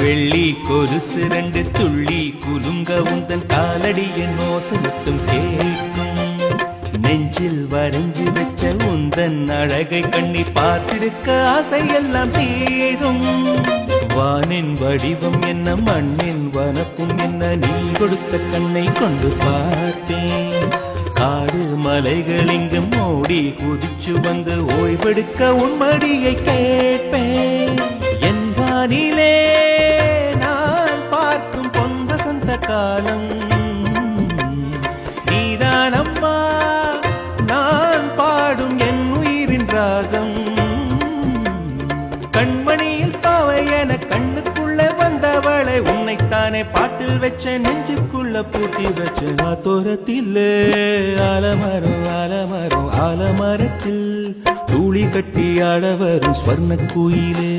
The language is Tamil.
வெள்ளி கொலுசு ரெண்டு துள்ளி குலுங்க உந்தன் காலடியின் ஓசை கேட்கும் நெஞ்சில் வரைஞ்சு வச்ச உந்தன் அழகை கண்ணி பார்த்திருக்க ஆசையெல்லாம் தீரும். வானின் வடிவம் என்ன மண்ணின் வனப்பும் என்ன நீ கொடுத்த கண்ணை கொண்டு பார்த்தேன். அலைகள் மலைகள் இங்கு மோடி குதிச்சு வந்து ஓய்வெடுக்க உன் மடியை கேட்பேன். என் வானிலே நான் பார்க்கும் பொன் வசந்த காலம். நீதான் அம்மா நான் பாடும் என் உயிரின் ராகம். கண்மணியில் பாவை என கண்ணுக்குள்ள வந்தவளை உன்னைத்தானே பாட்டில் வச்ச நெஞ்சுக்குள்ள பூட்டி வச்ச ஆத்தோரத்தில் ஆலமரம் ஆலமரம் ஆலமரத்தில் தூளி கட்டி ஆட வரும் ஸ்வர்ண கோயிலே.